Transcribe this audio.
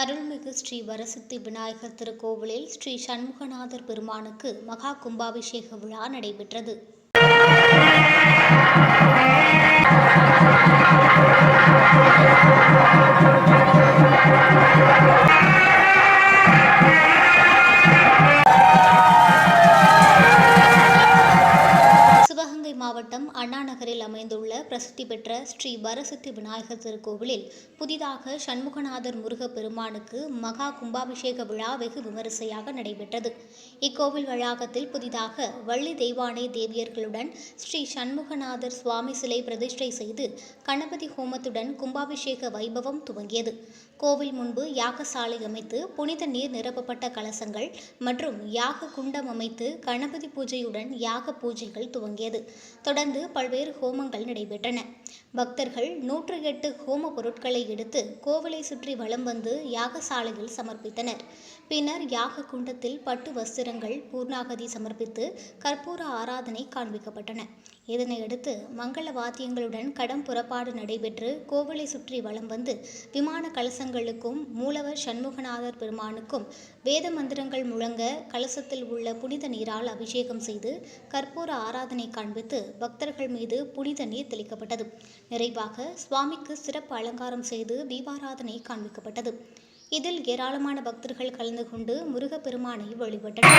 அருள்மிகு ஸ்ரீ வரசித்தி விநாயகர் திருக்கோவிலில் ஸ்ரீ சண்முகநாதர் பெருமானுக்கு மகா கும்பாபிஷேக விழா நடைபெற்றது. சிவகங்கை மாவட்டம் அண்ணா நகரில் அமைந்துள்ள பிரசித்தி பெற்ற ஸ்ரீ வரசித்தி விநாயகர் திருக்கோவிலில் புதிதாக சண்முகநாதர் முருக பெருமானுக்கு மகா கும்பாபிஷேக விழா வெகு விமரிசையாக நடைபெற்றது. இக்கோவில் வளாகத்தில் புதிதாக வள்ளி தெய்வானை தேவியர்களுடன் ஸ்ரீ சண்முகநாதர் சுவாமி சிலை பிரதிஷ்டை செய்து கணபதி ஹோமத்துடன் கும்பாபிஷேக வைபவம் துவங்கியது. கோவில் முன்பு யாகசாலை அமைத்து புனித நீர் நிரப்பப்பட்ட கலசங்கள் மற்றும் யாக குண்டம் அமைத்து கணபதி பூஜையுடன் யாக பூஜைகள் துவங்கியது. தொடர்ந்து பல்வேறு ஹோமங்கள் நடைபெற்றன. பக்தர்கள் நூற்று எட்டு ஹோம பொருட்களை எடுத்து கோவிலை சுற்றி வலம் வந்து யாகசாலையில் சமர்ப்பித்தனர். பின்னர் யாக குண்டத்தில் பட்டு வஸ்திரங்கள் பூர்ணாகதி சமர்ப்பித்து கற்பூர ஆராதனை காண்பிக்கப்பட்டன. இதனையடுத்து மங்கள வாத்தியங்களுடன் கடம் புறப்பாடு நடைபெற்று கோவிலை சுற்றி வலம் வந்து விமான கலசங்களுக்கும் மூலவர் சண்முகநாதர் பெருமானுக்கும் வேத மந்திரங்கள் முழங்க கலசத்தில் உள்ள புனித நீரால் அபிஷேகம் செய்து கற்பூர ஆராதனை காண்பித்து பக்தர்கள் மீது புனித நீர் தெளிக்கப்பட்டது. நிறைவாக சுவாமிக்கு சிறப்பு அலங்காரம் செய்து தீபாராதனை காண்பிக்கப்பட்டது. இதில் ஏராளமான பக்தர்கள் கலந்து கொண்டு முருகப்பெருமானை வழிபட்டனர்.